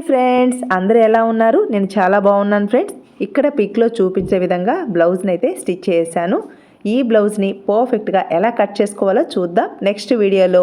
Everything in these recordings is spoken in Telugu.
హాయ్ ఫ్రెండ్స్ అందరూ ఎలా ఉన్నారు? నేను చాలా బాగున్నాను ఫ్రెండ్స్. ఇక్కడ పిక్లో చూపించే విధంగా బ్లౌజ్ని అయితే స్టిచ్ చేశాను. ఈ బ్లౌజ్ని పర్ఫెక్ట్గా ఎలా కట్ చేసుకోవాలో చూద్దాం నెక్స్ట్ వీడియోలో.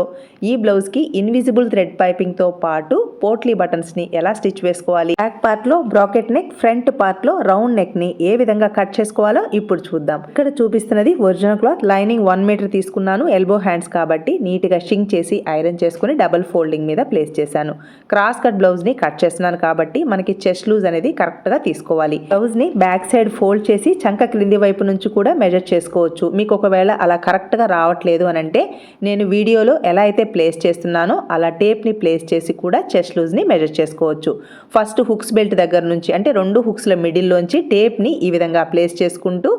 ఈ బ్లౌజ్కి ఇన్విజిబుల్ థ్రెడ్ పైపింగ్తో పాటు పోట్లీ బటన్స్ని ఎలా స్టిచ్ వేసుకోవాలి? బ్యాక్ పార్ట్లో బ్రాకెట్ నెక్ ఫ్రంట్ పార్ట్లో రౌండ్ నెక్ని ఏ విధంగా కట్ చేసుకోవాలో ఇప్పుడు చూద్దాం. ఇక్కడ చూపిస్తున్నది original cloth lining one metre తీసుకున్నాను ఎల్బో హ్యాండ్స్ కాబట్టి నీట్గా షింక్ చేసి ఐరన్ చేసుకుని డబుల్ ఫోల్డింగ్ మీద ప్లేస్ చేశాను. క్రాస్ కట్ బ్లౌజ్ని కట్ చేస్తున్నాను కాబట్టి మనకి చెస్ట్ లూజ్ అనేది కరెక్ట్గా తీసుకోవాలి. బ్లౌజ్ని బ్యాక్ సైడ్ ఫోల్డ్ చేసి చంక క్రింది వైపు నుంచి కూడా మెజర్ చేసుకోవచ్చు. మీకు ఒకవేళ అలా కరెక్ట్గా రావట్లేదు అని అంటే నేను వీడియోలో ఎలా అయితే ప్లేస్ చేస్తున్నానో అలా టేప్ని ప్లేస్ చేసి కూడా చెస్ట్ లూజ్ని మెజర్ చేసుకోవచ్చు. ఫస్ట్ హుక్స్ బెల్ట్ దగ్గర నుంచి అంటే రెండు హుక్స్ల మిడిల్లోంచి టేప్ని ఈ విధంగా ప్లేస్ చేసుకుంటూ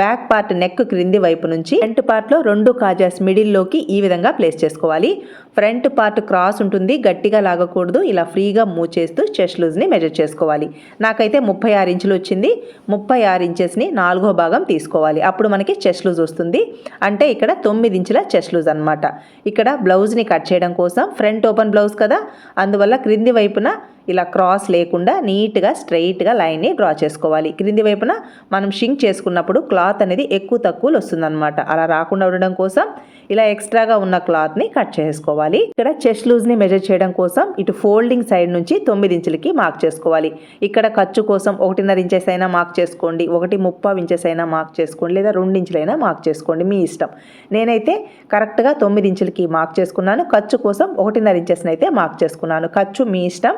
బ్యాక్ పార్ట్ నెక్ క్రింది వైపు నుంచి ఫ్రంట్ పార్ట్లో రెండు కాజాస్ మిడిల్లోకి ఈ విధంగా ప్లేస్ చేసుకోవాలి. ఫ్రంట్ పార్ట్ క్రాస్ ఉంటుంది గట్టిగా లాగకూడదు ఇలా ఫ్రీగా మూవ్ చేస్తూ చెస్ట్ లూజ్ని మెజర్ చేసుకోవాలి. నాకైతే ముప్పై ఆరు ఇంచులు వచ్చింది ముప్పై ఆరు ఇంచెస్ని నాలుగో భాగం తీసుకోవాలి. అప్పుడు మనకి చెస్ట్ లూజ్ వస్తుంది. అంటే ఇక్కడ తొమ్మిది ఇంచుల చెస్ట్ లూజ్ అనమాట ఇక్కడ బ్లౌజ్ని కట్ చేయడం కోసం ఫ్రంట్ ఓపెన్ బ్లౌజ్ కదా అందువల్ల క్రింది వైపున ఇలా క్రాస్ లేకుండా నీట్గా స్ట్రైట్గా లైన్ని డ్రా చేసుకోవాలి. క్రింది వైపున మనం షింక్ చేసుకున్నప్పుడు క్లాత్ అనేది ఎక్కువ తక్కువలు వస్తుందన్నమాట. అలా రాకుండా ఉండడం కోసం ఇలా ఎక్స్ట్రాగా ఉన్న క్లాత్ని కట్ చేసుకోవాలి. ఇక్కడ చెస్ట్ లూజ్ని మెజర్ చేయడం కోసం ఇటు ఫోల్డింగ్ సైడ్ నుంచి తొమ్మిది ఇంచులకి మార్క్ చేసుకోవాలి. ఇక్కడ ఖర్చు కోసం ఒకటిన్నర ఇంచెస్ అయినా మార్క్ చేసుకోండి. ఒకటి ముప్పావు ఇంచెస్ అయినా మార్క్ చేసుకోండి. లేదా రెండు ఇంచులైనా మార్క్ చేసుకోండి. మీ ఇష్టం. నేనైతే కరెక్ట్గా తొమ్మిది ఇంచులకి మార్క్ చేసుకున్నాను. ఖర్చు కోసం ఒకటిన్నర ఇంచెస్ని అయితే మార్క్ చేసుకున్నాను. ఖర్చు మీ ఇష్టం.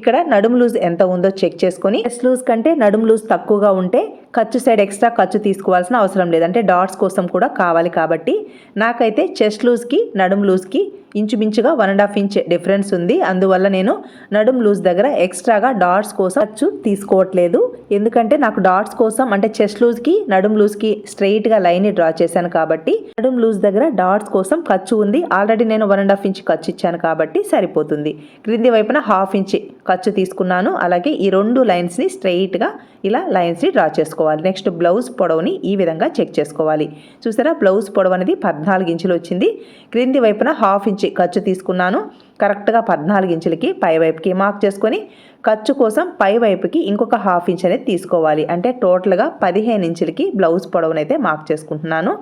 ఇక్కడ నడుము లూజ్ ఎంత ఉందో చెక్ చేసుకొని చెస్ట్ లూజ్ కంటే నడుము లూజ్ తక్కువగా ఉంటే ఖర్చు సైడ్ ఎక్స్ట్రా ఖర్చు తీసుకోవాల్సిన అవసరం లేదు. అంటే డాట్స్ కోసం కూడా కావాలి కాబట్టి నాకైతే చెస్ట్ లూజ్కి నడుము లూజ్కి ఇంచుమించుగా one and half inch difference ఉంది. అందువల్ల నేను నడుం లూజ్ దగ్గర ఎక్స్ట్రాగా డాట్స్ కోసం ఖర్చు తీసుకోవట్లేదు. ఎందుకంటే నాకు డాట్స్ కోసం అంటే చెస్ట్ లూజ్కి నడుం లూజ్కి స్ట్రైట్గా లైన్ డ్రా చేశాను కాబట్టి నడుం లూజ్ దగ్గర డాట్స్ కోసం ఖర్చు ఉంది. ఆల్రెడీ నేను వన్ అండ్ హాఫ్ ఇంచ్ ఖర్చు ఇచ్చాను కాబట్టి సరిపోతుంది. క్రింది వైపున హాఫ్ ఇంచ్ ఖర్చు తీసుకున్నాను. అలాగే ఈ రెండు లైన్స్ని స్ట్రైట్గా ఇలా లైన్స్ని డ్రా చేసుకోవాలి. నెక్స్ట్ బ్లౌజ్ పొడవుని ఈ విధంగా చెక్ చేసుకోవాలి. చూసారా? బ్లౌజ్ పొడవు అనేది పద్నాలుగు ఇంచులు వచ్చింది. క్రింది వైపున హాఫ్ ఇంచ్ ఖర్చు తీసుకున్నాను. కరెక్ట్గా పద్నాలుగు ఇంచులకి పై వైపుకి మార్క్ చేసుకొని ఖర్చు కోసం పై వైపుకి ఇంకొక హాఫ్ ఇంచ్ అనేది తీసుకోవాలి. అంటే టోటల్గా పదిహేను ఇంచులకి బ్లౌజ్ పొడవునైతే మార్క్ చేసుకుంటున్నాను.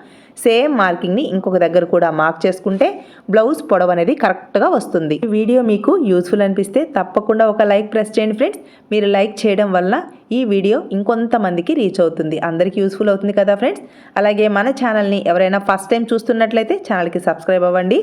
సేమ్ మార్కింగ్ని ఇంకొక దగ్గర కూడా మార్క్ చేసుకుంటే బ్లౌజ్ పొడవు అనేది కరెక్ట్గా వస్తుంది. ఈ వీడియో మీకు యూస్ఫుల్ అనిపిస్తే తప్పకుండా ఒక లైక్ ప్రెస్ చేయండి ఫ్రెండ్స్. మీరు లైక్ చేయడం వల్ల ఈ వీడియో ఇంకొంతమందికి రీచ్ అవుతుంది. అందరికీ యూస్ఫుల్ అవుతుంది కదా ఫ్రెండ్స్? అలాగే మన ఛానల్ని ఎవరైనా ఫస్ట్ టైం చూస్తున్నట్లయితే ఛానల్కి సబ్స్క్రైబ్ అవ్వండి.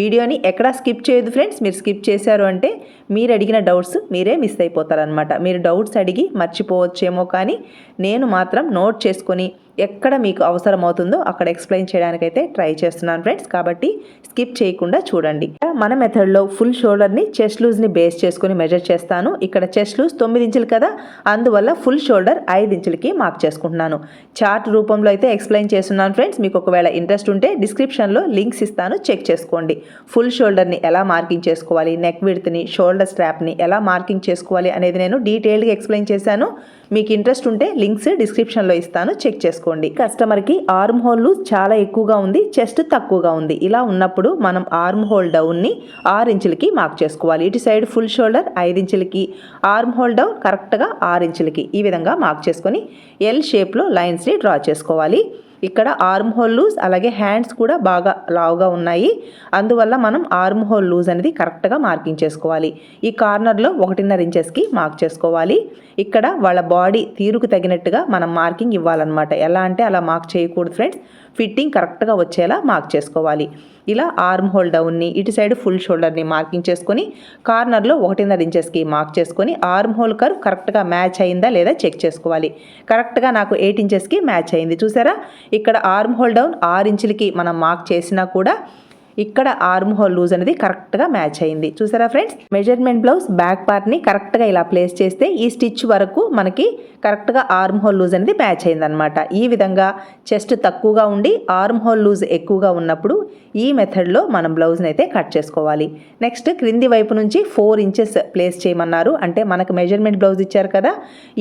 వీడియోని ఎక్కడా స్కిప్ చేయదు ఫ్రెండ్స్. మీరు స్కిప్ చేశారు అంటే మీరు అడిగిన డౌట్స్ మీరే మిస్ అయిపోతారనమాట మీరు డౌట్స్ అడిగి మర్చిపోవచ్చేమో కానీ నేను మాత్రం నోట్ చేసుకొని ఎక్కడ మీకు అవసరం అవుతుందో అక్కడ ఎక్స్ప్లెయిన్ చేయడానికైతే ట్రై చేస్తున్నాను ఫ్రెండ్స్. కాబట్టి స్కిప్ చేయకుండా చూడండి. మన మెథడ్లో ఫుల్ షోల్డర్ని చెస్ట్ లూజ్ని బేస్ చేసుకుని మెజర్ చేస్తాను. ఇక్కడ చెస్ట్ లూజ్ తొమ్మిది ఇంచులు కదా అందువల్ల ఫుల్ షోల్డర్ ఐదు ఇంచులకి మార్క్ చేసుకుంటున్నాను. చార్ట్ రూపంలో అయితే ఎక్స్ప్లెయిన్ చేస్తున్నాను ఫ్రెండ్స్. మీకు ఒకవేళ ఇంట్రెస్ట్ ఉంటే డిస్క్రిప్షన్లో లింక్స్ ఇస్తాను చెక్ చేసుకోండి. ఫుల్ షోల్డర్ని ఎలా మార్కింగ్ చేసుకోవాలి నెక్ విడ్త్ని షోల్డర్ స్ట్రాప్ని ఎలా మార్కింగ్ చేసుకోవాలి అనేది నేను డీటెయిల్డ్గా ఎక్స్ప్లెయిన్ చేశాను. మీకు ఇంట్రెస్ట్ ఉంటే లింక్స్ డిస్క్రిప్షన్లో ఇస్తాను. చెక్ చేసుకోండి. కస్టమర్కి ఆర్మ్ హోల్ చాలా ఎక్కువగా ఉంది చెస్ట్ తక్కువగా ఉంది. ఇలా ఉన్నప్పుడు మనం ఆర్మ్ హోల్ డౌన్ని ఆరు ఇంచులకి మార్క్ చేసుకోవాలి. ఇటు సైడ్ ఫుల్ షోల్డర్ ఐదు ఇంచులకి ఆర్మ్ హోల్ డౌన్ కరెక్ట్గా ఆరు ఇంచులకి ఈ విధంగా మార్క్ చేసుకొని ఎల్ షేప్లో లైన్స్ని డ్రా చేసుకోవాలి. ఇక్కడ ఆర్మ్ హోల్ లూజ్ అలాగే హ్యాండ్స్ కూడా బాగా లావుగా ఉన్నాయి. అందువల్ల మనం ఆర్మ్ హోల్ లూజ్ అనేది కరెక్ట్గా మార్కింగ్ చేసుకోవాలి ఈ కార్నర్లో ఒకటిన్నర ఇంచెస్కి మార్క్ చేసుకోవాలి. ఇక్కడ వాళ్ళ బాడీ తీరుకు తగినట్టుగా మనం మార్కింగ్ ఇవ్వాలన్నమాట. ఎలా అంటే అలా మార్క్ చేయకూడదు ఫ్రెండ్స్ ఫిట్టింగ్ కరెక్ట్గా వచ్చేలా మార్క్ చేసుకోవాలి. ఇలా ఆర్మ్ హోల్ డౌన్ని ఇటు సైడ్ ఫుల్ షోల్డర్ని మార్కింగ్ చేసుకొని కార్నర్లో ఒకటిన్నర ఇంచెస్కి మార్క్ చేసుకొని ఆర్మ్ హోల్ కర్వ్ కరెక్ట్గా మ్యాచ్ అయిందా లేదా చెక్ చేసుకోవాలి. కరెక్ట్గా నాకు ఎయిట్ ఇంచెస్కి మ్యాచ్ అయింది. చూసారా? ఇక్కడ ఆర్మ్ హోల్ డౌన్ ఆరు ఇంచులకి మనం మార్క్ చేసినా కూడా ఇక్కడ ఆర్మ్ హోల్ లూజ్ అనేది కరెక్ట్గా మ్యాచ్ అయింది. చూసారా ఫ్రెండ్స్ మెజర్మెంట్ బ్లౌజ్ బ్యాక్ పార్ట్ని కరెక్ట్గా ఇలా ప్లేస్ చేస్తే ఈ స్టిచ్ వరకు మనకి కరెక్ట్గా ఆర్మ్ హోల్ లూజ్ అనేది మ్యాచ్ అయిందనమాట ఈ విధంగా చెస్ట్ తక్కువగా ఉండి ఆర్మ్ హోల్ లూజ్ ఎక్కువగా ఉన్నప్పుడు ఈ మెథడ్లో మనం బ్లౌజ్ని అయితే కట్ చేసుకోవాలి. నెక్స్ట్ క్రింది వైపు నుంచి ఫోర్ ఇంచెస్ ప్లేస్ చేయమన్నారు. అంటే మనకు మెజర్మెంట్ బ్లౌజ్ ఇచ్చారు కదా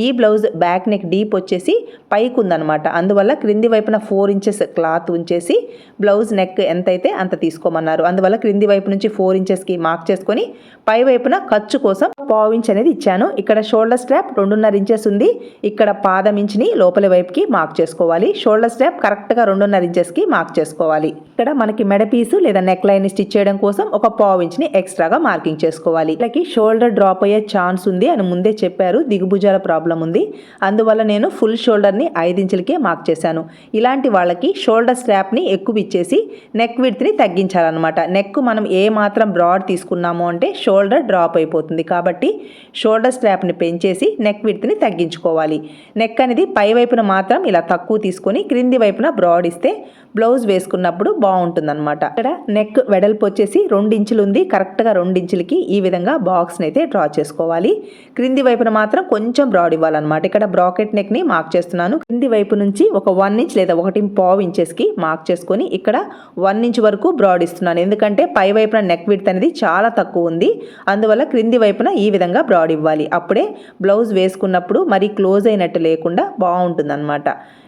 ఈ బ్లౌజ్ బ్యాక్ నెక్ డీప్ వచ్చేసి పైకి ఉందన్నమాట. అందువల్ల క్రింది వైపున ఫోర్ ఇంచెస్ క్లాత్ ఉంచేసి బ్లౌజ్ నెక్ ఎంతైతే అంత తీసుకు తీసుకోమన్నారు. అందువల్ల క్రింది వైపు నుంచి ఫోర్ ఇంచెస్కి మార్క్ చేసుకొని పై వైపున ఖర్చు కోసం పావు ఇంచ్ అనేది ఇచ్చాను. ఇక్కడ షోల్డర్ స్ట్రాప్ రెండున్నర ఇంచెస్ ఉంది. ఇక్కడ పాదం ఇంచుని లోపలి వైపుకి మార్క్ చేసుకోవాలి. షోల్డర్ స్ట్రాప్ కరెక్ట్గా రెండున్నర ఇంచెస్కి మార్క్ చేసుకోవాలి. ఇక్కడ మనకి మెడ పీసు లేదా నెక్ లైన్ స్టిచ్ చేయడం కోసం ఒక పావు ఇంచ్ని ఎక్స్ట్రాగా మార్కింగ్ చేసుకోవాలి. ఇలాకి షోల్డర్ డ్రాప్ అయ్యే ఛాన్స్ ఉంది అని ముందే చెప్పారు. దిగుభుజాల ప్రాబ్లం ఉంది. అందువల్ల నేను ఫుల్ షోల్డర్ని ఐదు ఇంచులకే మార్క్ చేశాను. ఇలాంటి వాళ్ళకి షోల్డర్ స్ట్రాప్ని ఎక్కువ ఇచ్చేసి నెక్ విడ్త్ని తగ్గించాలన్నమాట నెక్ మనం ఏ మాత్రం బ్రాడ్ తీసుకున్నాము అంటే షోల్డర్ డ్రాప్ అయిపోతుంది. కాబట్టి షోల్డర్ స్ట్రాప్ని పెంచేసి నెక్ విడ్త్ని తగ్గించుకోవాలి. నెక్ అనేది పై వైపున మాత్రం ఇలా తక్కువ తీసుకొని క్రింది వైపున బ్రాడ్ ఇస్తే బ్లౌజ్ వేసుకున్నప్పుడు బాగుంటుందన్నమాట. ఇక్కడ నెక్ వెడల్పు వచ్చేసి రెండు ఇంచులు ఉంది. కరెక్ట్గా రెండించులకి ఈ విధంగా బాక్స్ని అయితే డ్రా చేసుకోవాలి. క్రింది వైపున మాత్రం కొంచెం బ్రాడ్ ఇవ్వాలన్నమాట. ఇక్కడ బ్రాకెట్ నెక్ని మార్క్ చేస్తున్నాను. క్రింది వైపు నుంచి ఒక వన్ ఇంచ్ లేదా ఒకటి పావు ఇంచెస్కి మార్క్ చేసుకొని ఇక్కడ వన్ ఇంచ్ వరకు బ్రాడ్ ఇస్తున్నాను. ఎందుకంటే పై వైపున నెక్ విడ్త్ అనేది చాలా తక్కువ ఉంది. అందువల్ల క్రింది వైపున ఈ విధంగా బ్రాడ్ ఇవ్వాలి. అప్పుడే బ్లౌజ్ వేసుకున్నప్పుడు మరీ క్లోజ్ అయినట్టు లేకుండా బాగుంటుంది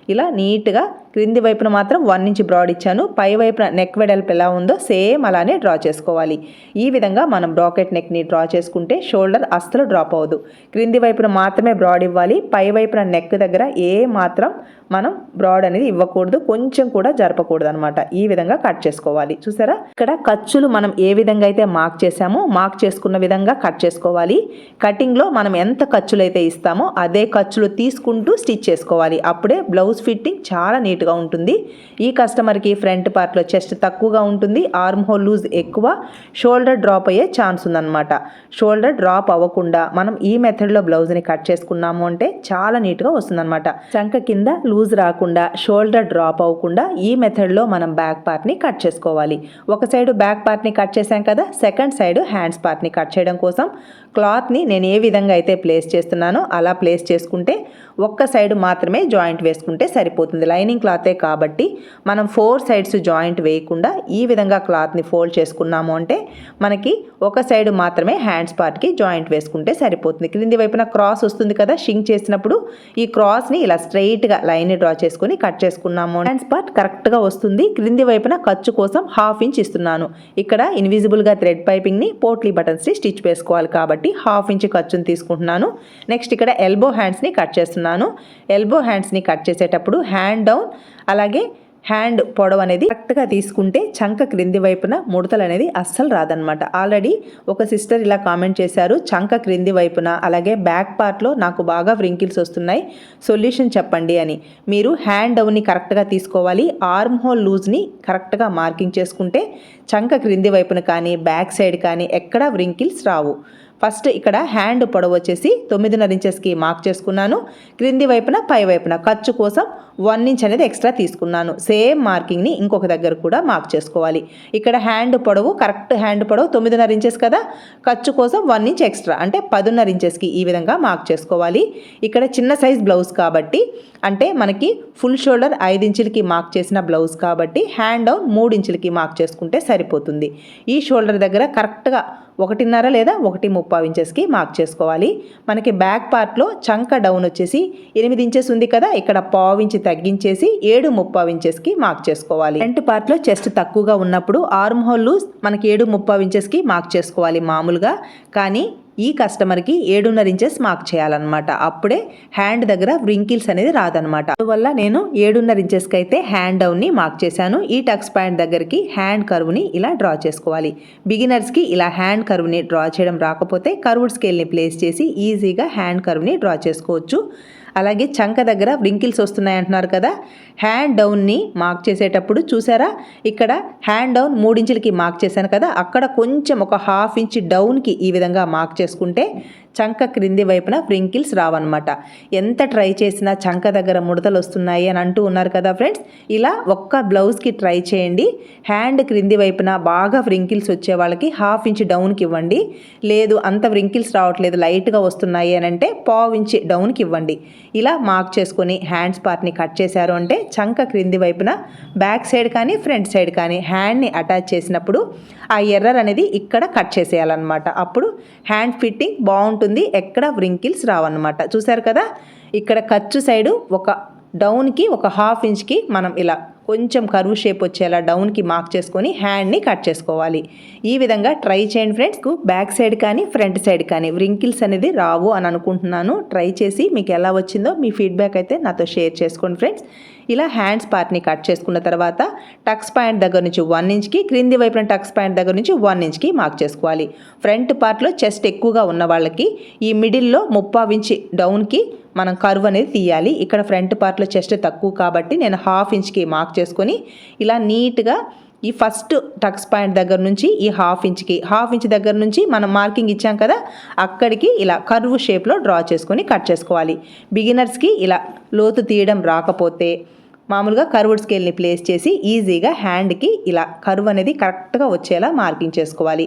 ఇలా నీట్గా క్రింది వైపున మాత్రం వన్ ఇంచ్ బ్రాడ్ ఇచ్చాను. పై వైపున నెక్ వెడల్పు ఎలా ఉందో సేమ్ అలానే డ్రా చేసుకోవాలి. ఈ విధంగా మనం బ్రాకెట్ నెక్ని డ్రా చేసుకుంటే షోల్డర్ అస్సలు డ్రాప్ అవ్వదు. క్రింది వైపున మాత్రమే బ్రాడ్ ఇవ్వాలి. పై వైపున నెక్ దగ్గర ఏ మాత్రం మనం బ్రాడ్ అనేది ఇవ్వకూడదు. కొంచెం కూడా జరపకూడదు అనమాట ఈ విధంగా కట్ చేసుకోవాలి. చూసారా? ఇక్కడ ఖర్చులు మనం ఏ విధంగా అయితే మార్క్ చేసామో మార్క్ చేసుకున్న విధంగా కట్ చేసుకోవాలి. కటింగ్లో మనం ఎంత ఖర్చులు అయితే ఇస్తామో అదే ఖర్చులు తీసుకుంటూ స్టిచ్ చేసుకోవాలి. అప్పుడే బ్లౌజ్ ఫిట్టింగ్ చాలా నీట్గా ఉంటుంది. ఈ కస్టమర్కి ఫ్రంట్ పార్ట్లో చెస్ట్ తక్కువగా ఉంటుంది. ఆర్మ్ హోల్ లూజ్ ఎక్కువ. షోల్డర్ డ్రాప్ అయ్యే ఛాన్స్ ఉందన్నమాట. షోల్డర్ డ్రాప్ అవ్వకుండా మనం ఈ మెథడ్లో బ్లౌజ్ని కట్ చేసుకున్నాము అంటే చాలా నీట్గా వస్తుందన్నమాట. చంక కింద లూజ్ రాకుండా షోల్డర్ డ్రాప్ అవ్వకుండా ఈ మెథడ్లో మనం బ్యాక్ పార్ట్ని కట్ చేసుకోవాలి. ఒక సైడ్ బ్యాక్ పార్ట్ని కట్ చేసాం కదా సెకండ్ సైడ్ హ్యాండ్స్ పార్ట్ని కట్ చేయడం కోసం క్లాత్ని నేను ఏ విధంగా అయితే ప్లేస్ చేస్తున్నానో అలా ప్లేస్ చేసుకుంటే ఒక్క సైడ్ మాత్రమే జాయింట్ వేసుకుంటే సరిపోతుంది. లైనింగ్ క్లాతే కాబట్టి మనం ఫోర్ సైడ్స్ జాయింట్ వేయకుండా ఈ విధంగా క్లాత్ని ఫోల్డ్ చేసుకున్నాము అంటే మనకి ఒక సైడ్ మాత్రమే హ్యాండ్స్ పార్ట్కి జాయింట్ వేసుకుంటే సరిపోతుంది. క్రింది వైపున క్రాస్ వస్తుంది కదా షింక్ చేసినప్పుడు ఈ క్రాస్ని ఇలా స్ట్రైట్గా లైన్ డ్రా చేసుకుని కట్ చేసుకున్నాము. హ్యాండ్స్ పార్ట్ కరెక్ట్గా వస్తుంది. క్రింది వైపున ఖర్చు కోసం హాఫ్ ఇంచ్ ఇస్తున్నాను. ఇక్కడ ఇన్విజిబుల్గా థ్రెడ్ పైపింగ్ని పోట్లీ బటన్స్ని స్టిచ్ వేసుకోవాలి కాబట్టి హాఫ్ ఇంచ్ ఖర్చుని తీసుకుంటున్నాను. నెక్స్ట్ ఇక్కడ ఎల్బో హ్యాండ్స్ని కట్ చేస్తున్నాను. ఎల్బో హ్యాండ్స్ని కట్ చేసేటప్పుడు హ్యాండ్ డౌన్ అలాగే హ్యాండ్ పొడవు అనేది కరెక్ట్గా తీసుకుంటే చంక క్రింది వైపున ముడతలు అనేది అస్సలు రాదనమాట ఆల్రెడీ ఒక సిస్టర్ ఇలా కామెంట్ చేశారు చంక క్రింది వైపున అలాగే బ్యాక్ పార్ట్లో నాకు బాగా వ్రింకిల్స్ వస్తున్నాయి సొల్యూషన్ చెప్పండి అని. మీరు హ్యాండ్ డౌన్ని కరెక్ట్గా తీసుకోవాలి ఆర్మ్ హోల్ లూజ్ని కరెక్ట్గా మార్కింగ్ చేసుకుంటే చంక క్రింది వైపున కానీ బ్యాక్ సైడ్ కానీ ఎక్కడా వ్రింకిల్స్ రావు. ఫస్ట్ ఇక్కడ హ్యాండ్ పొడవు వచ్చేసి తొమ్మిదిన్నర ఇంచెస్కి మార్క్ చేసుకున్నాను. క్రింది వైపున పై వైపున ఖర్చు కోసం వన్ ఇంచ్ అనేది ఎక్స్ట్రా తీసుకున్నాను. సేమ్ మార్కింగ్ని ఇంకొక దగ్గర కూడా మార్క్ చేసుకోవాలి. ఇక్కడ హ్యాండ్ పొడవు కరెక్ట్ హ్యాండ్ పొడవు తొమ్మిదిన్నర ఇంచెస్ కదా? ఖర్చు కోసం వన్ ఇంచ్ ఎక్స్ట్రా అంటే పదున్నర ఇంచెస్కి ఈ విధంగా మార్క్ చేసుకోవాలి. ఇక్కడ చిన్న సైజ్ బ్లౌజ్ కాబట్టి అంటే మనకి ఫుల్ షోల్డర్ ఐదు ఇంచులకి మార్క్ చేసిన బ్లౌజ్ కాబట్టి హ్యాండ్ డౌన్ మూడు ఇంచులకి మార్క్ చేసుకుంటే సరిపోతుంది. ఈ షోల్డర్ దగ్గర కరెక్ట్గా ఒకటిన్నర లేదా ఒకటి ముప్పావు ఇంచెస్కి మార్క్ చేసుకోవాలి. మనకి బ్యాక్ పార్ట్లో చంక డౌన్ వచ్చేసి ఎనిమిది ఇంచెస్ ఉంది కదా ఇక్కడ పావు ఇంచ్ తగ్గించేసి ఏడు ముప్పావు ఇంచెస్కి మార్క్ చేసుకోవాలి. ఫ్రంట్ పార్ట్లో చెస్ట్ తక్కువగా ఉన్నప్పుడు ఆర్మ్ హోల్ మనకి ఏడు ముప్పావు ఇంచెస్కి మార్క్ చేసుకోవాలి మామూలుగా. కానీ ఈ కస్టమర్కి ఏడున్నర ఇంచెస్ మార్క్ చేయాలన్నమాట. అప్పుడే హ్యాండ్ దగ్గర వ్రింకిల్స్ అనేది రాదనమాట అందువల్ల నేను ఏడున్నర ఇంచెస్కి అయితే హ్యాండ్ డౌన్ని మార్క్ చేశాను. ఈ టక్స్ పాయింట్ దగ్గరికి హ్యాండ్ కర్వ్ని ఇలా డ్రా చేసుకోవాలి. బిగినర్స్కి ఇలా హ్యాండ్ కర్వ్ని డ్రా చేయడం రాకపోతే కర్వ్డ్ స్కేల్ని ప్లేస్ చేసి ఈజీగా హ్యాండ్ కర్వ్ని డ్రా చేసుకోవచ్చు. అలాగే చంక దగ్గర వ్రింకిల్స్ వస్తున్నాయి అంటున్నారు కదా. హ్యాండ్ డౌన్ని మార్క్ చేసేటప్పుడు చూసారా? ఇక్కడ హ్యాండ్ డౌన్ మూడించులకి మార్క్ చేశాను కదా. అక్కడ కొంచెం ఒక హాఫ్ ఇంచ్ డౌన్కి ఈ విధంగా మార్క్ చేసుకుంటే చంక క్రింది వైపున ఫ్రింకిల్స్ రావన్నమాట. ఎంత ట్రై చేసినా చంక దగ్గర ముడతలు వస్తున్నాయి అని అంటూ ఉన్నారు కదా ఫ్రెండ్స్? ఇలా ఒక్క బ్లౌజ్కి ట్రై చేయండి. హ్యాండ్ క్రింది వైపున బాగా ఫ్రింకిల్స్ వచ్చే వాళ్ళకి హాఫ్ ఇంచ్ డౌన్కి ఇవ్వండి. లేదు అంత ఫ్రింకిల్స్ రావట్లేదు లైట్గా వస్తున్నాయి అని అంటే పావు ఇంచ్ డౌన్కి ఇవ్వండి. ఇలా మార్క్ చేసుకొని హ్యాండ్స్ పార్ట్ని కట్ చేశారు అంటే చంక క్రింది వైపున బ్యాక్ సైడ్ కానీ ఫ్రంట్ సైడ్ కానీ హ్యాండ్ని అటాచ్ చేసినప్పుడు ఆ ఎర్రర్ అనేది ఇక్కడ కట్ చేసేయాలన్నమాట. అప్పుడు హ్యాండ్ ఫిట్టింగ్ బాగుంటుంది. ఎక్కడ వ్రింకిల్స్ రావన్నమాట. చూసారు కదా? ఇక్కడ ఖర్చు సైడు ఒక డౌన్కి ఒక హాఫ్ ఇంచ్కి మనం ఇలా కొంచెం కరువు షేప్ వచ్చేలా డౌన్కి మార్క్ చేసుకొని హ్యాండ్ని కట్ చేసుకోవాలి. ఈ విధంగా ట్రై చేయండి ఫ్రెండ్స్ బ్యాక్ సైడ్ కానీ ఫ్రంట్ సైడ్ కానీ వ్రింకిల్స్ అనేది రావు అని అనుకుంటున్నాను. ట్రై చేసి మీకు ఎలా వచ్చిందో మీ ఫీడ్బ్యాక్ అయితే నాతో షేర్ చేసుకోండి ఫ్రెండ్స్ ఇలా హ్యాండ్స్ పార్ట్ని కట్ చేసుకున్న తర్వాత టక్స్ పాయింట్ దగ్గర నుంచి వన్ ఇంచ్కి క్రింది వైపున టక్స్ పాయింట్ దగ్గర నుంచి వన్ ఇంచ్కి మార్క్ చేసుకోవాలి. ఫ్రంట్ పార్ట్లో చెస్ట్ ఎక్కువగా ఉన్న వాళ్ళకి ఈ మిడిల్లో ముప్పావించి డౌన్కి మనం కర్వ్ అనేది తీయాలి. ఇక్కడ ఫ్రంట్ పార్ట్లో చెస్ట్ తక్కువ కాబట్టి నేను హాఫ్ ఇంచ్కి మార్క్ చేసుకొని ఇలా నీట్గా ఈ ఫస్ట్ టక్స్ పాయింట్ దగ్గర నుంచి ఈ హాఫ్ ఇంచ్కి హాఫ్ ఇంచ్ దగ్గర నుంచి మనం మార్కింగ్ ఇచ్చాం కదా అక్కడికి ఇలా కర్వ్ షేప్లో డ్రా చేసుకొని కట్ చేసుకోవాలి. బిగినర్స్కి ఇలా లోతు తీయడం రాకపోతే మామూలుగా కర్వ్డ్ స్కేల్ని ప్లేస్ చేసి ఈజీగా హ్యాండ్కి ఇలా కర్వ్ అనేది కరెక్ట్గా వచ్చేలా మార్కింగ్ చేసుకోవాలి.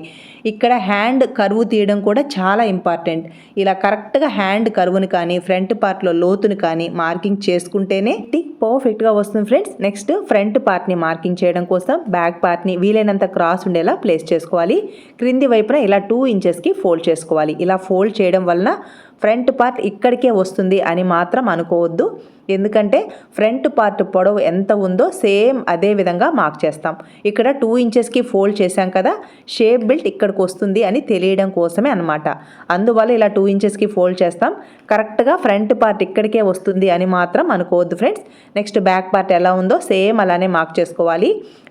ఇక్కడ హ్యాండ్ కర్వ్ తీయడం కూడా చాలా ఇంపార్టెంట్. ఇలా కరెక్ట్గా హ్యాండ్ కర్వ్ని కానీ ఫ్రంట్ పార్ట్లో లోతుని కానీ మార్కింగ్ చేసుకుంటేనే టిక్ పర్ఫెక్ట్గా వస్తుంది ఫ్రెండ్స్. నెక్స్ట్ ఫ్రంట్ పార్ట్ని మార్కింగ్ చేయడం కోసం బ్యాక్ పార్ట్ని వీలైనంత క్రాస్ ఉండేలా ప్లేస్ చేసుకోవాలి. క్రింది వైపున ఇలా టూ ఇంచెస్కి ఫోల్డ్ చేసుకోవాలి. ఇలా ఫోల్డ్ చేయడం వలన ఫ్రంట్ పార్ట్ ఇక్కడికే వస్తుంది అని మాత్రం అనుకోవద్దు. ఎందుకంటే ఫ్రంట్ పార్ట్ పొడవు ఎంత ఉందో సేమ్ అదే విధంగా మార్క్ చేస్తాం. ఇక్కడ టూ ఇంచెస్కి ఫోల్డ్ చేశాం కదా షేప్ బెల్ట్ ఇక్కడికి వస్తుంది అని తెలియడం కోసమే అనమాట అందువల్ల ఇలా టూ ఇంచెస్కి ఫోల్డ్ చేస్తాం. కరెక్ట్గా ఫ్రంట్ పార్ట్ ఇక్కడికే వస్తుంది అని మాత్రం అనుకోవద్దు ఫ్రెండ్స్. నెక్స్ట్ బ్యాక్ పార్ట్ ఎలా ఉందో సేమ్ అలానే మార్క్ చేసుకోవాలి.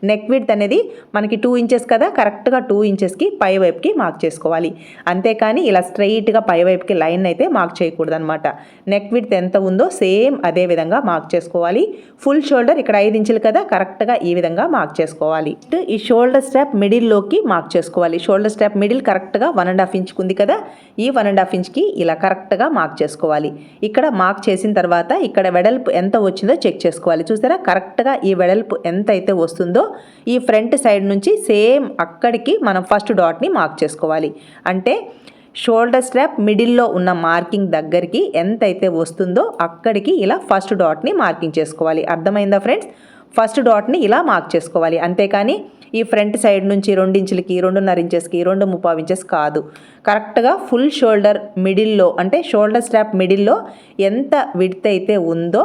నెక్ విడ్త్ అనేది మనకి టూ ఇంచెస్ కదా కరెక్ట్గా టూ ఇంచెస్కి పై వైపుకి మార్క్ చేసుకోవాలి. అంతేకాని ఇలా స్ట్రైట్గా పై వైపుకి లైన్ అయితే మార్క్ చేయకూడదు అనమాట నెక్ విడ్త్ ఎంత ఉందో సేమ్ అదే విధంగా మార్క్ చేసుకోవాలి. ఫుల్ షోల్డర్ ఇక్కడ ఐదు ఇంచులు కదా కరెక్ట్గా ఈ విధంగా మార్క్ చేసుకోవాలి. ఈ షోల్డర్ స్ట్రాప్ మిడిల్లోకి మార్క్ చేసుకోవాలి. షోల్డర్ స్ట్రాప్ మిడిల్ కరెక్ట్గా వన్ అండ్ హాఫ్ ఇంచ్కి ఉంది కదా ఈ వన్ అండ్ హాఫ్ ఇంచ్కి ఇలా కరెక్ట్గా మార్క్ చేసుకోవాలి. ఇక్కడ మార్క్ చేసిన తర్వాత ఇక్కడ వెడల్పు ఎంత వచ్చిందో చెక్ చేసుకోవాలి. చూసారా? కరెక్ట్గా ఈ వెడల్పు ఎంత అయితే వస్తుందో ఈ ఫ్రంట్ సైడ్ నుంచి సేమ్ అక్కడికి మనం ఫస్ట్ డాట్ని మార్క్ చేసుకోవాలి. అంటే షోల్డర్ స్ట్రాప్ మిడిల్లో ఉన్న మార్కింగ్ దగ్గరికి ఎంత అయితే వస్తుందో అక్కడికి ఇలా ఫస్ట్ డాట్ని మార్కింగ్ చేసుకోవాలి. అర్థమైందా ఫ్రెండ్స్ ఫస్ట్ డాట్ని ఇలా మార్క్ చేసుకోవాలి. అంతేకాని ఈ ఫ్రంట్ సైడ్ నుంచి రెండు ఇంచులకి రెండున్నర ఇంచెస్కి రెండు ముప్పావు ఇంచెస్ కాదు. కరెక్ట్గా ఫుల్ షోల్డర్ మిడిల్లో అంటే షోల్డర్ స్ట్రాప్ మిడిల్లో ఎంత విడ్త్ అయితే ఉందో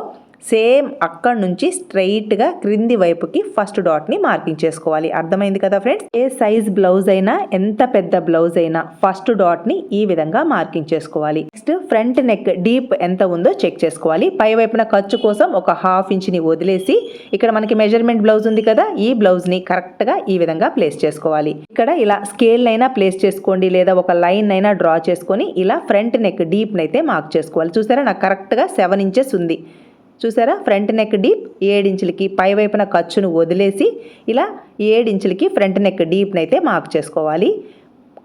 సేమ్ అక్కడ నుంచి స్ట్రైట్గా క్రింది వైపుకి ఫస్ట్ డాట్ని మార్కింగ్ చేసుకోవాలి. అర్థమైంది కదా ఫ్రెండ్స్? ఏ సైజ్ బ్లౌజ్ అయినా ఎంత పెద్ద బ్లౌజ్ అయినా ఫస్ట్ డాట్ని ఈ విధంగా మార్కింగ్ చేసుకోవాలి. నెక్స్ట్ ఫ్రంట్ నెక్ డీప్ ఎంత ఉందో చెక్ చేసుకోవాలి. పై వైపున ఖర్చు కోసం ఒక హాఫ్ ఇంచ్ని వదిలేసి ఇక్కడ మనకి మెజర్మెంట్ బ్లౌజ్ ఉంది కదా ఈ బ్లౌజ్ని కరెక్ట్గా ఈ విధంగా ప్లేస్ చేసుకోవాలి. ఇక్కడ ఇలా స్కేల్ అయినా ప్లేస్ చేసుకోండి లేదా ఒక లైన్ అయినా డ్రా చేసుకొని ఇలా ఫ్రంట్ నెక్ డీప్ని అయితే మార్క్ చేసుకోవాలి. చూసారా? నాకు కరెక్ట్గా సెవెన్ ఇంచెస్ ఉంది. చూసారా? ఫ్రంట్ నెక్ డీప్ ఏడించులకి పై వైపున ఖర్చును వదిలేసి ఇలా ఏడించులకి ఫ్రంట్ నెక్ డీప్ని అయితే మార్క్ చేసుకోవాలి.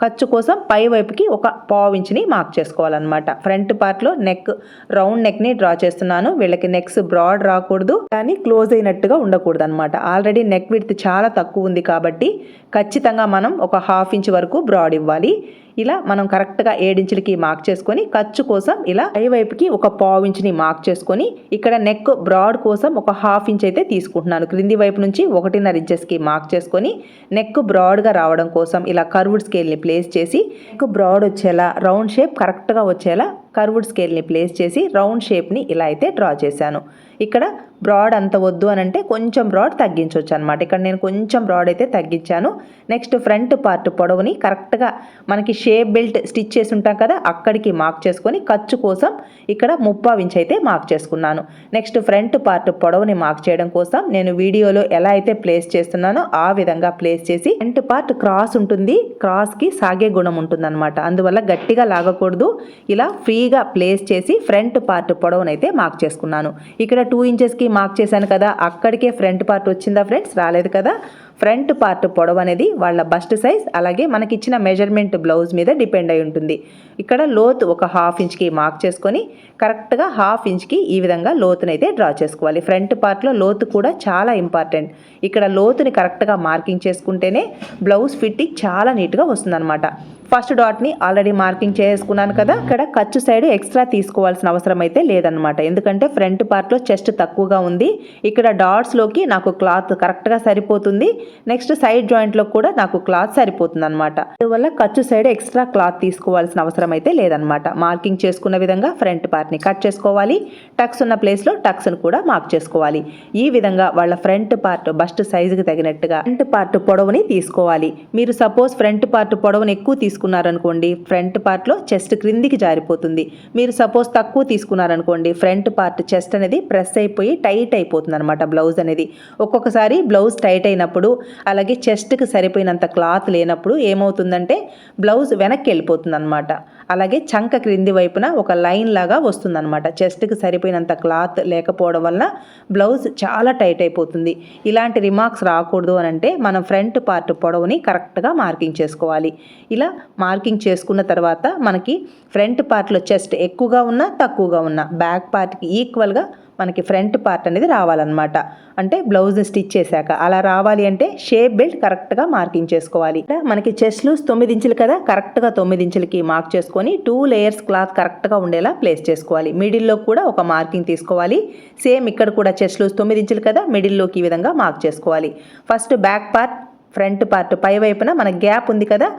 ఖర్చు కోసం పై వైపుకి ఒక పావు ఇంచుని మార్క్ చేసుకోవాలన్నమాట. ఫ్రంట్ పార్ట్లో నెక్ రౌండ్ నెక్ని డ్రా చేస్తున్నాను. వీళ్ళకి నెక్స్ బ్రాడ్ రాకూడదు కానీ క్లోజ్ అయినట్టుగా ఉండకూడదు అనమాట ఆల్రెడీ నెక్ విడ్త్ చాలా తక్కువ ఉంది కాబట్టి ఖచ్చితంగా మనం ఒక హాఫ్ ఇంచ్ వరకు బ్రాడ్ ఇవ్వాలి. ఇలా మనం కరెక్ట్గా ఏడించులకి మార్క్ చేసుకొని ఖర్చు కోసం ఇలా పై వైపుకి ఒక పావు ఇంచుని మార్క్ చేసుకొని ఇక్కడ నెక్ బ్రాడ్ కోసం ఒక హాఫ్ ఇంచ్ అయితే తీసుకుంటున్నాను. క్రింది వైపు నుంచి ఒకటిన్నర ఇంచెస్కి మార్క్ చేసుకొని నెక్ బ్రాడ్గా రావడం కోసం ఇలా కర్వ్డ్ స్కేల్ని ప్లేస్ చేసి నెక్ బ్రాడ్ వచ్చేలా రౌండ్ షేప్ కరెక్ట్గా వచ్చేలా కర్వ్డ్ స్కేల్ని ప్లేస్ చేసి రౌండ్ షేప్ని ఇలా అయితే డ్రా చేశాను. ఇక్కడ బ్రాడ్ అంత వద్దు అని అంటే కొంచెం బ్రాడ్ తగ్గించవచ్చు అనమాట ఇక్కడ నేను కొంచెం బ్రాడ్ అయితే తగ్గించాను. నెక్స్ట్ ఫ్రంట్ పార్ట్ పొడవుని కరెక్ట్గా మనకి షేప్ బెల్ట్ స్టిచ్ చేసి ఉంటాం కదా అక్కడికి మార్క్ చేసుకొని ఖర్చు కోసం ఇక్కడ ముప్పావు ఇంచ్ అయితే మార్క్ చేసుకున్నాను. నెక్స్ట్ ఫ్రంట్ పార్ట్ పొడవుని మార్క్ చేయడం కోసం నేను వీడియోలో ఎలా అయితే ప్లేస్ చేస్తున్నానో ఆ విధంగా ప్లేస్ చేసి ఫ్రంట్ పార్ట్ క్రాస్ ఉంటుంది క్రాస్కి సాగే గుణం ఉంటుంది అందువల్ల గట్టిగా లాగకూడదు. ఇలా ఫ్రీగా ప్లేస్ చేసి ఫ్రంట్ పార్ట్ పొడవునైతే మార్క్ చేసుకున్నాను. ఇక్కడ టూ ఇంచెస్కి మార్క్ చేశాను కదా అక్కడికే ఫ్రంట్ పార్ట్ వచ్చిందా ఫ్రెండ్స్? రాలేదు కదా. ఫ్రంట్ పార్ట్ పొడవు అనేది వాళ్ళ బస్ట్ సైజ్ అలాగే మనకి ఇచ్చిన మెజర్మెంట్ బ్లౌజ్ మీద డిపెండ్ అయి ఉంటుంది. ఇక్కడ లోతు ఒక హాఫ్ ఇంచ్కి మార్క్ చేసుకొని కరెక్ట్గా హాఫ్ ఇంచ్కి ఈ విధంగా లోతునైతే డ్రా చేసుకోవాలి. ఫ్రంట్ పార్ట్లో లోతు కూడా చాలా ఇంపార్టెంట్. ఇక్కడ లోతుని కరెక్ట్గా మార్కింగ్ చేసుకుంటేనే బ్లౌజ్ ఫిట్టింగ్ చాలా నీట్గా వస్తుందన్నమాట. ఫస్ట్ డాట్ని ఆల్రెడీ మార్కింగ్ చేసుకున్నాను కదా. ఇక్కడ ఖర్చు సైడ్ ఎక్స్ట్రా తీసుకోవాల్సిన అవసరం అయితే లేదనమాట ఎందుకంటే ఫ్రంట్ పార్ట్లో చెస్ట్ తక్కువగా ఉంది. ఇక్కడ డాట్స్లోకి నాకు క్లాత్ కరెక్ట్గా సరిపోతుంది. నెక్స్ట్ సైడ్ జాయింట్లో కూడా నాకు క్లాత్ సరిపోతుంది అనమాట అందువల్ల ఖర్చు సైడ్ ఎక్స్ట్రా క్లాత్ తీసుకోవాల్సిన అవసరం అయితే లేదనమాట మార్కింగ్ చేసుకున్న విధంగా ఫ్రంట్ పార్ట్ని కట్ చేసుకోవాలి. టక్స్ ఉన్న ప్లేస్లో టక్స్ను కూడా మార్క్ చేసుకోవాలి. ఈ విధంగా వాళ్ళ ఫ్రంట్ పార్ట్ బస్ట్ సైజుకి తగినట్టుగా ఫ్రంట్ పార్ట్ పొడవుని తీసుకోవాలి. మీరు సపోజ్ ఫ్రంట్ పార్ట్ పొడవుని ఎక్కువ తీసుకున్నారనుకోండి ఫ్రంట్ పార్ట్లో చెస్ట్ క్రిందికి జారిపోతుంది. మీరు సపోజ్ తక్కువ తీసుకున్నారనుకోండి ఫ్రంట్ పార్ట్ చెస్ట్ అనేది ప్రెస్ అయిపోయి టైట్ అయిపోతుంది అనమాట బ్లౌజ్ అనేది. ఒక్కొక్కసారి బ్లౌజ్ టైట్ అయినప్పుడు అలాగే చెస్ట్కి సరిపోయినంత క్లాత్ లేనప్పుడు ఏమవుతుందంటే బ్లౌజ్ వెనక్కి వెళ్ళిపోతుంది అనమాట అలాగే చంక క్రింది వైపున ఒక లైన్ లాగా వస్తుందన్నమాట. చెస్ట్కి సరిపోయినంత క్లాత్ లేకపోవడం వల్ల బ్లౌజ్ చాలా టైట్ అయిపోతుంది. ఇలాంటి రిమార్క్స్ రాకూడదు అని అంటే మనం ఫ్రంట్ పార్ట్ పొడవుని కరెక్ట్గా మార్కింగ్ చేసుకోవాలి. ఇలా మార్కింగ్ చేసుకున్న తర్వాత మనకి ఫ్రంట్ పార్ట్లో చెస్ట్ ఎక్కువగా ఉన్నా తక్కువగా ఉన్నా బ్యాక్ పార్ట్కి ఈక్వల్గా మనకి ఫ్రంట్ పార్ట్ అనేది రావాలన్నమాట. అంటే బ్లౌజ్ స్టిచ్ చేశాక. అలా రావాలి అంటే షేప్ బెల్ట్ కరెక్ట్గా మార్కింగ్ చేసుకోవాలి. మనకి చెస్ట్ లూస్ తొమ్మిది ఇంచులు కదా కరెక్ట్గా తొమ్మిది ఇంచులకి మార్క్ చేసుకొని టూ లేయర్స్ క్లాత్ కరెక్ట్గా ఉండేలా ప్లేస్ చేసుకోవాలి. మిడిల్లో కూడా ఒక మార్కింగ్ తీసుకోవాలి. సేమ్ ఇక్కడ కూడా చెస్ట్ లూస్ తొమ్మిది ఇంచులు కదా మిడిల్లోకి ఈ విధంగా మార్క్ చేసుకోవాలి. First back part front part పై వైపున మన గ్యాప్ ఉంది కదా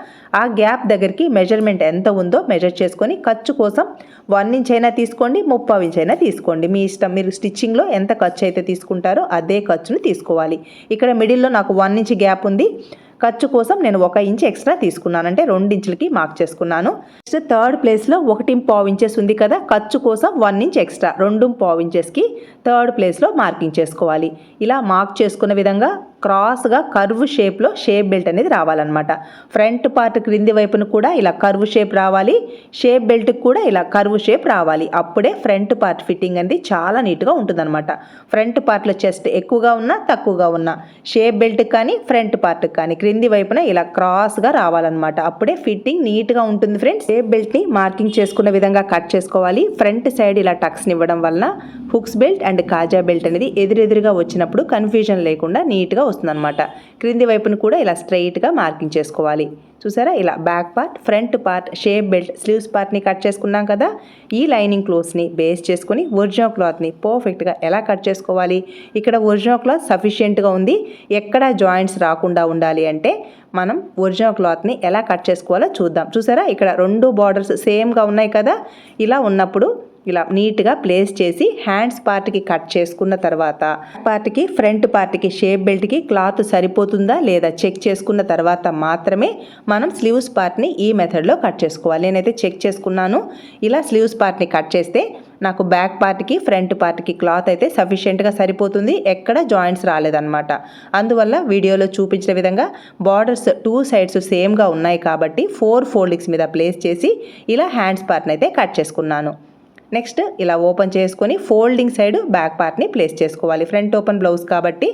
ఆ గ్యాప్ దగ్గరికి మెజర్మెంట్ ఎంత ఉందో మెజర్ చేసుకొని ఖర్చు కోసం వన్ ఇంచ్ అయినా తీసుకోండి ముప్పావు ఇంచ్ అయినా తీసుకోండి. మీ ఇష్టం మీరు స్టిచ్చింగ్లో ఎంత ఖర్చు అయితే తీసుకుంటారో అదే ఖర్చును తీసుకోవాలి. ఇక్కడ మిడిల్లో నాకు వన్ ఇంచ్ గ్యాప్ ఉంది. ఖర్చు కోసం నేను ఒక ఇంచ్ ఎక్స్ట్రా తీసుకున్నాను. అంటే రెండు ఇంచులకి మార్క్ చేసుకున్నాను. నెక్స్ట్ థర్డ్ ప్లేస్లో ఒకటి పావు ఇంచెస్ ఉంది కదా ఖర్చు కోసం వన్ ఇంచ్ ఎక్స్ట్రా రెండు పావు ఇంచెస్కి థర్డ్ ప్లేస్లో మార్కింగ్ చేసుకోవాలి. ఇలా మార్క్ చేసుకున్న విధంగా క్రాస్గా కర్వ్ షేప్లో షేప్ బెల్ట్ అనేది రావాలన్నమాట. ఫ్రంట్ పార్ట్ క్రింది వైపున కూడా ఇలా కర్వ్ షేప్ రావాలి షేప్ బెల్ట్కి కూడా ఇలా కర్వ్ షేప్ రావాలి. అప్పుడే ఫ్రంట్ పార్ట్ ఫిట్టింగ్ అనేది చాలా నీట్గా ఉంటుందన్నమాట. ఫ్రంట్ పార్ట్లో చెస్ట్ ఎక్కువగా ఉన్నా తక్కువగా ఉన్నా షేప్ బెల్ట్కి కానీ ఫ్రంట్ పార్ట్కి కానీ క్రింది వైపున ఇలా క్రాస్గా రావాలన్నమాట. అప్పుడే ఫిట్టింగ్ నీట్గా ఉంటుంది ఫ్రెండ్స్. షేప్ బెల్ట్ని మార్కింగ్ చేసుకున్న విధంగా కట్ చేసుకోవాలి. ఫ్రంట్ సైడ్ ఇలా టక్స్ని ఇవ్వడం వలన హుక్స్ బెల్ట్ అండ్ కాజా బెల్ట్ అనేది ఎదురెదురుగా వచ్చినప్పుడు కన్ఫ్యూజన్ లేకుండా నీట్గా వస్తుందన్నమాట. క్రింది వైపును కూడా ఇలా స్ట్రైట్గా మార్కింగ్ చేసుకోవాలి. చూసారా? ఇలా back part front part shape belt sleeves పార్ట్ని కట్ చేసుకున్నాం కదా? ఈ లైనింగ్ క్లోత్స్ని బేస్ చేసుకుని ఒరిజినల్ క్లాత్ని పర్ఫెక్ట్గా ఎలా కట్ చేసుకోవాలి? ఇక్కడ ఒరిజినల్ క్లాత్ సఫిషియెంట్గా ఉంది. ఎక్కడ జాయింట్స్ రాకుండా ఉండాలి అంటే మనం ఒరిజినల్ క్లాత్ని ఎలా కట్ చేసుకోవాలో చూద్దాం. చూసారా? ఇక్కడ రెండు బార్డర్స్ సేమ్గా ఉన్నాయి కదా? ఇలా ఉన్నప్పుడు ఇలా నీట్గా ప్లేస్ చేసి హ్యాండ్స్ పార్ట్కి కట్ చేసుకున్న తర్వాత పార్ట్కి ఫ్రంట్ పార్ట్కి షేప్ బెల్ట్కి క్లాత్ సరిపోతుందా లేదా చెక్ చేసుకున్న తర్వాత మాత్రమే మనం స్లీవ్స్ పార్ట్ని ఈ మెథడ్లో కట్ చేసుకోవాలి. నేనైతే చెక్ చేసుకున్నాను. ఇలా స్లీవ్స్ పార్ట్ని కట్ చేస్తే నాకు బ్యాక్ పార్ట్కి ఫ్రంట్ పార్ట్కి క్లాత్ అయితే సఫిషియెంట్గా సరిపోతుంది. ఎక్కడ జాయింట్స్ రాలేదన్నమాట. అందువల్ల వీడియోలో చూపించిన విధంగా బార్డర్స్ టూ సైడ్స్ సేమ్గా ఉన్నాయి కాబట్టి ఫోర్ ఫోల్డింగ్స్ మీద ప్లేస్ చేసి ఇలా హ్యాండ్స్ పార్ట్ని అయితే కట్ చేసుకున్నాను. నెక్స్ట్ ఇలా ఓపెన్ చేసుకొని ఫోల్డింగ్ సైడ్ బ్యాక్ పార్ట్ని ప్లేస్ చేసుకోవాలి. ఫ్రంట్ ఓపెన్ బ్లౌజ్ కాబట్టి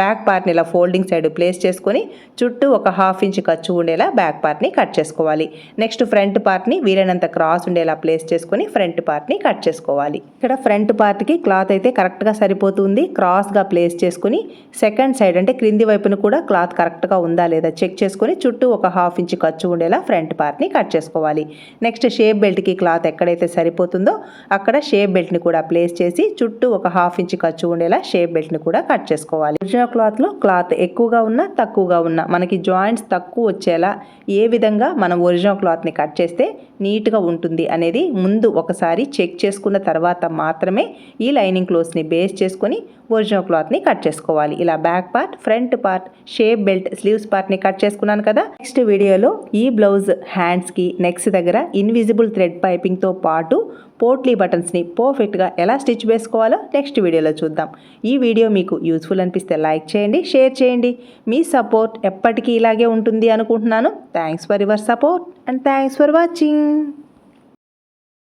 బ్యాక్ పార్ట్ని ఇలా ఫోల్డింగ్ సైడ్ ప్లేస్ చేసుకొని చుట్టూ ఒక హాఫ్ ఇంచ్ ఖర్చు ఉండేలా బ్యాక్ పార్ట్ని కట్ చేసుకోవాలి. నెక్స్ట్ ఫ్రంట్ పార్ట్ని వీలైనంత క్రాస్ ఉండేలా ప్లేస్ చేసుకొని ఫ్రంట్ పార్ట్ని కట్ చేసుకోవాలి. ఇక్కడ ఫ్రంట్ పార్ట్కి క్లాత్ అయితే కరెక్ట్గా సరిపోతుంది. క్రాస్గా ప్లేస్ చేసుకుని సెకండ్ సైడ్ అంటే క్రింది వైపున కూడా క్లాత్ కరెక్ట్గా ఉందా లేదా చెక్ చేసుకొని చుట్టూ ఒక హాఫ్ ఇంచ్ ఖర్చు ఉండేలా ఫ్రంట్ పార్ట్ని కట్ చేసుకోవాలి. నెక్స్ట్ షేప్ బెల్ట్కి క్లాత్ ఎక్కడైతే సరిపోతుందో అక్కడ షేప్ బెల్ట్ని కూడా ప్లేస్ చేసి చుట్టూ ఒక హాఫ్ ఇంచ్ ఖర్చు ఉండేలా షేప్ బెల్ట్ని కూడా కట్ చేసుకోవాలి. ఒరిజినల్ క్లాత్లో క్లాత్ ఎక్కువగా ఉన్నా తక్కువగా ఉన్నా మనకి జాయింట్స్ తక్కువ వచ్చేలా ఏ విధంగా మనం ఒరిజినల్ క్లాత్ని కట్ చేస్తే నీట్గా ఉంటుంది అనేది ముందు ఒకసారి చెక్ చేసుకున్న తర్వాత మాత్రమే ఈ లైనింగ్ క్లోత్స్ని బేస్ చేసుకొని ఒరిజినల్ క్లాత్ని కట్ చేసుకోవాలి. ఇలా back part front part shape belt sleeves పార్ట్ని కట్ చేసుకున్నాను కదా. నెక్స్ట్ వీడియోలో ఈ బ్లౌజ్ హ్యాండ్స్కి నెక్స్ట్ దగ్గర ఇన్విజిబుల్ థ్రెడ్ పైపింగ్తో పాటు పోట్లీ బటన్స్ని పర్ఫెక్ట్గా ఎలా స్టిచ్ వేసుకోవాలో నెక్స్ట్ వీడియోలో చూద్దాం. ఈ వీడియో మీకు యూస్ఫుల్ అనిపిస్తే లైక్ చేయండి షేర్ చేయండి. మీ సపోర్ట్ ఎప్పటికీ ఇలాగే ఉంటుంది అనుకుంటున్నాను. Thanks for your support and thanks for watching.